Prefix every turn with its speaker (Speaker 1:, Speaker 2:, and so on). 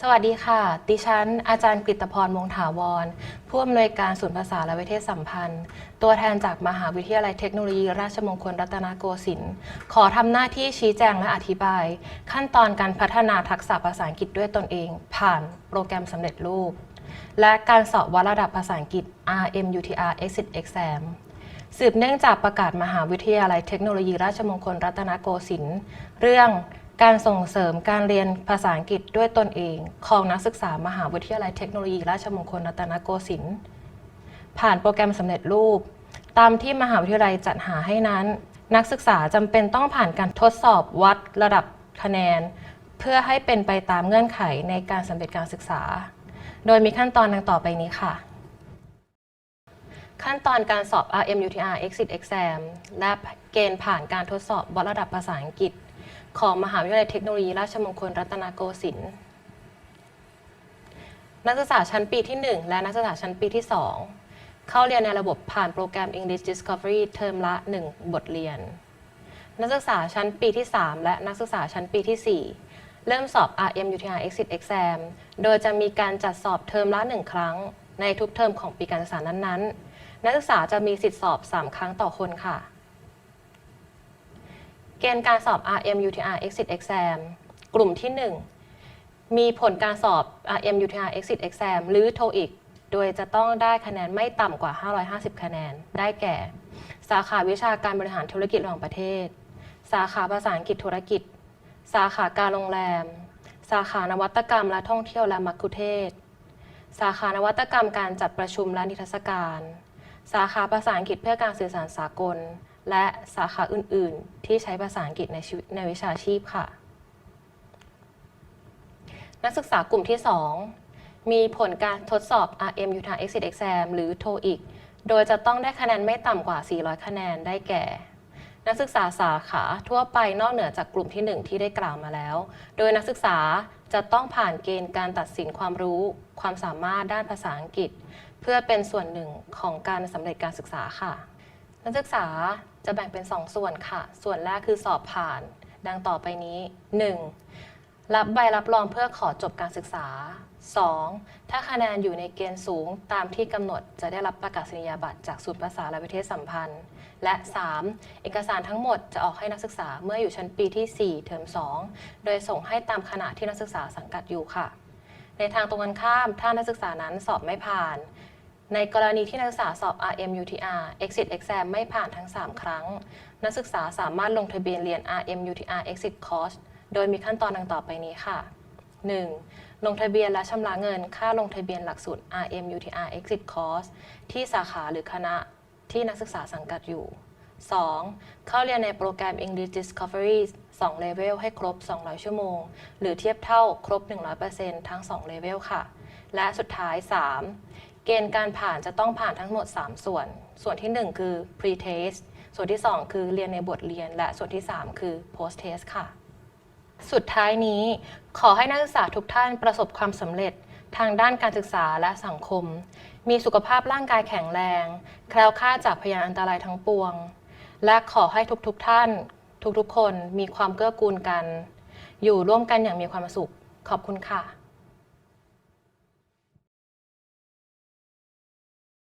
Speaker 1: สวัสดีค่ะ ดิฉัน อาจารย์กฤตพรมงถาวร ผู้อำนวยการศูนย์ภาษาและวิเทศสัมพันธ์ ตัวแทนจากมหาวิทยาลัยเทคโนโลยี ราชมงคลรัตนโกสินทร์ ขอทำหน้าที่ชี้แจงและอธิบาย ขั้นตอนการพัฒนาทักษะภาษาอังกฤษด้วยตนเอง ผ่านโปรแกรมสำเร็จรูป และการสอบวัดระดับภาษาอังกฤษ RMUTR Exit Exam สืบเนื่องจากประกาศมหาวิทยาลัยเทคโนโลยี ราชมงคลรัตนโกสินทร์ เรื่อง การส่งเสริมการเรียนภาษาอังกฤษด้วยตนเอง ของนักศึกษามหาวิทยาลัยเทคโนโลยี ราชมงคลรัตนโกสินทร์ผ่านโปรแกรมสำเร็จรูป ตามที่มหาวิทยาลัยจัดหาให้นั้น นักศึกษาจำเป็นต้องผ่านการทดสอบวัดระดับคะแนน เพื่อให้เป็นไปตามเงื่อนไขในการสำเร็จการศึกษา โดยมีขั้นตอนดังต่อไปนี้ค่ะ ขั้นตอนการสอบ RMUTR Exit Exam และเกณฑ์ผ่านการทดสอบวัดระดับภาษาอังกฤษ ของมหาวิทยาลัยเทคโนโลยีราชมงคลรัตนโกสินทร์นักศึกษาชั้นปีที่ 1 และนักศึกษาชั้นปีที่ 2 เข้าเรียนในระบบผ่านโปรแกรม English Discovery เทอมละ 1 บทเรียน นักศึกษาชั้นปีที่ 3 และนักศึกษาชั้นปีที่ 4 เริ่มสอบ RMUTR Exit Exam โดยจะมีการจัดสอบเทอมละ 1 ครั้ง ในทุกเทอมของปีการศึกษานั้นๆ นักศึกษาจะมีสิทธิสอบ 3 ครั้งต่อคนค่ะ เกณฑ์การสอบ RMUTR Exit Exam กลุ่มที่ 1 มีผลการสอบ RMUTR Exit Exam หรือ TOEIC โดยจะต้องได้คะแนนไม่ต่ำกว่า 550 คะแนน ได้แก่ สาขาวิชาการบริหารธุรกิจระหว่างประเทศ สาขาภาษาอังกฤษธุรกิจ สาขาการโรงแรม สาขานวัตกรรมและท่องเที่ยวและมัคคุเทศ สาขานวัตกรรมการจัดประชุมและนิทรรศการ สาขาภาษาอังกฤษเพื่อการสื่อสารสากล และสาขาอื่น ๆ ที่ใช้ภาษาอังกฤษในชีวิตในวิชาชีพค่ะ นักศึกษากลุ่มที่ 2 มีผลการทดสอบ RMUTR Exit Exam หรือ TOEIC โดยจะต้องได้คะแนนไม่ต่ำกว่า 400 คะแนนได้แก่ นักศึกษาสาขาทั่วไปนอกเหนือจากกลุ่มที่ 1 ที่ได้กล่าวมาแล้ว โดยนักศึกษาจะต้องผ่านเกณฑ์การตัดสินความรู้ ความสามารถด้านภาษาอังกฤษ เพื่อเป็นส่วนหนึ่งของการสำเร็จการศึกษาค่ะ นักศึกษาจะแบ่งเป็น 2 ส่วนค่ะ ส่วนแรกคือสอบผ่าน ดังต่อไปนี้ 1. รับใบรับรองเพื่อขอจบการศึกษา 2. ถ้าคะแนนอยู่ในเกณฑ์สูงตามที่กำหนดจะได้รับประกาศนียบัตรจากศูนย์ภาษาและวิเทศสัมพันธ์ และ 3. เอกสารทั้งหมดจะออกให้นักศึกษาเมื่ออยู่ชั้นปีที่ 4 เทอม 2 โดยส่งให้ตามคณะที่นักศึกษาสังกัดอยู่ค่ะ ในทางตรงกันข้าม ถ้านักศึกษานั้นสอบไม่ผ่าน ในกรณีที่นักศึกษาสอบ RMUTR Exit Exam ไม่ผ่านทั้ง 3 ครั้ง นักศึกษาสามารถลงทะเบียนเรียน RMUTR Exit Course โดยมีขั้นตอนดังต่อไปนี้ค่ะ 1. ลงทะเบียนและชำระเงิน ค่าลงทะเบียนหลักสูตร RMUTR Exit Course ที่สาขาหรือคณะที่นักศึกษาสังกัดอยู่ 2. เข้าเรียนในโปรแกรม English Discovery 2เลเวลให้ครบ 200 ชั่วโมง หรือเทียบเท่าครบ 100%ทั้ง2เลเวลค่ะ และสุดท้าย 3. เกณฑ์การผ่านจะต้องผ่านทั้งหมด 3 ส่วน ส่วนที่ 1 คือ pre-test ส่วนที่ 2 คือเรียนในบทเรียน และส่วนที่ 3 คือ post-test ค่ะ สุดท้ายนี้ขอให้นักศึกษาทุกท่านประสบความสำเร็จทางด้านการศึกษาและสังคม มีสุขภาพร่างกายแข็งแรง แคล้วคลาดจากพยานอันตรายทั้งปวง และขอให้ทุกๆทท่าน ทุกๆ คนมีความเกื้อกูลกัน อยู่ร่วมกันอย่างมีความสุข ขอบคุณค่ะ